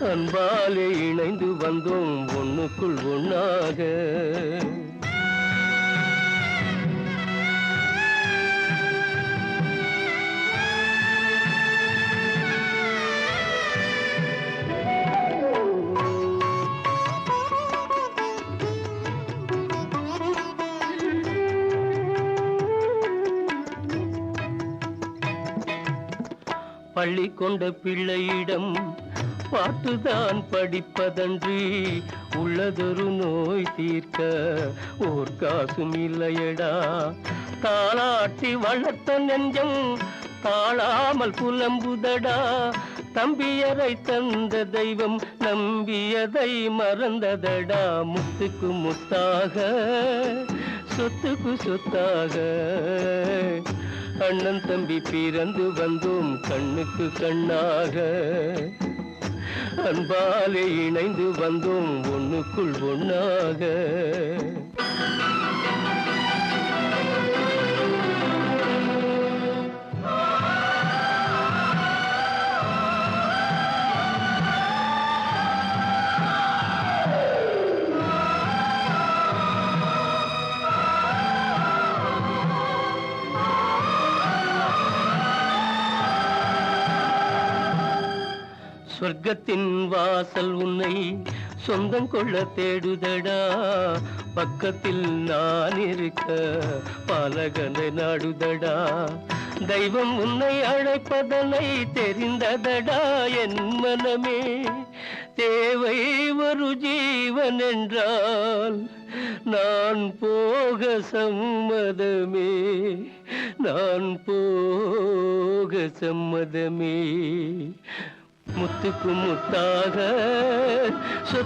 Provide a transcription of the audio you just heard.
அன்பாலே இணைந்து வந்தோம் ஒண்ணுக்குள் ஒண்ணாக. பள்ளி கொண்ட பிள்ளையிடம் பாட்டுதான் படிப்பதன்றி உள்ளதொரு நோய் தீர்க்க ஓர் காசும் இல்லையடா. தாளாட்டி வளர்த்த நெஞ்சம் தாழாமல் புலம்புதடா. தம்பியரை தந்த தெய்வம் நம்பியதை மறந்ததடா. முத்துக்கு முத்தாக சொத்துக்கு சொத்தாக. அண்ணன் தம்பி பிறந்து வந்தோம் கண்ணுக்கு கண்ணாக. அன்பாலே இணைந்து வந்தோம் ஒன்றுக்குள் ஒன்றாக சொர்க்கத்தின் வாசல் உன்னை சொந்தம் கொள்ள தேடுதடா. பக்கத்தில் நான் இருக்க பாலகனை நாடுதடா. தெய்வம் உன்னை அழைப்பதனை தெரிந்ததடா. என் மனமே தேவை ஒரு ஜீவன் என்றால் நான் போக சம்மதமே. நான் போக சம்மதமே. முத்துக்கு முத்தாக